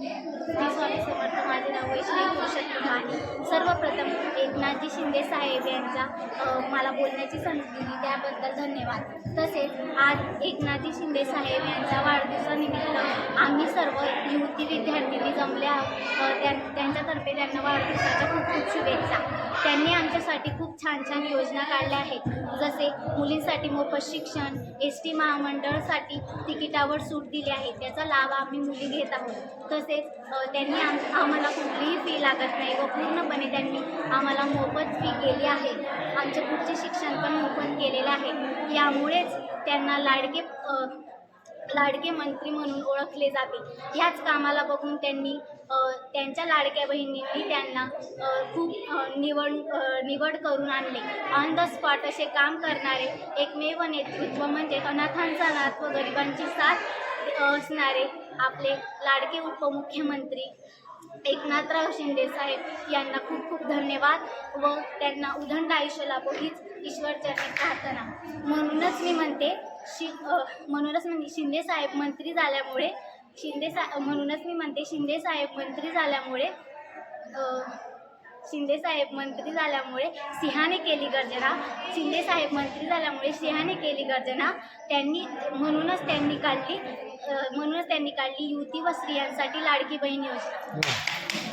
श्री स्वामी समर्थ माझे नाव वैष्णवी पुरुषोत्तम आहे सर्वप्रथम एकनाथजी शिंदे साहेब यांचा मला बोलण्याची संधी दिली. त्याबद्दल धन्यवाद. तसेच आज एकनाथजी शिंदे साहेब यांच्या वाढदिवसानिमित्त आम्ही सर्व युवती त्यां त्यांच्यातर्फे त्यांना वाढदिवसाच्या खूप खूप शुभेच्छा. त्यांनी आमच्यासाठी खूप छान छान योजना काढल्या आहेत. जसे मुलींसाठी मोफत शिक्षण एस टी महामंडळसाठी तिकिटावर सूट दिली आहे. त्याचा लाभ आम्ही मुली घेत आहोत. तसेच त्यांनी आम आम्हाला कुठलीही फी लागत नाही व पूर्णपणे त्यांनी आम्हाला मोफत फी केली आहे. आमचे पुढचे शिक्षण पण मोफत केलेलं आहे. यामुळेच त्यांना लाडके लाडके मंत्री म्हणून ओळखले जाते. ह्याच कामाला बघून त्यांनी त्यांच्या लाडक्या बहिणींनी त्यांना खूप निवड निवड करून आणले. ऑन द स्पॉट असे काम करणारे एकमेव नेतृत्व म्हणजे अनाथांचा नाथ व गरिबांची साथ असणारे आपले लाडके उपमुख्यमंत्री एकनाथराव शिंदे साहेब यांना खूप खूप धन्यवाद व त्यांना उदंड आयुष्य लाभो हीच ईश्वरचरणी प्रार्थना. म्हणूनच मी म्हणते शि म्हणूनच म्हणजे शिंदे साहेब मंत्री झाल्यामुळे शिंदे सा म्हणूनच मी म्हणते शिंदे साहेब मंत्री झाल्यामुळे शिंदे साहेब मंत्री झाल्यामुळे सिंहाने केली गर्जना. शिंदे साहेब मंत्री झाल्यामुळे सिंहाने केली गर्जना. त्यांनी म्हणूनच त्यांनी काढली म्हणूनच त्यांनी काढली युती व स्त्रियांसाठी लाडकी बहीण योजना. हो.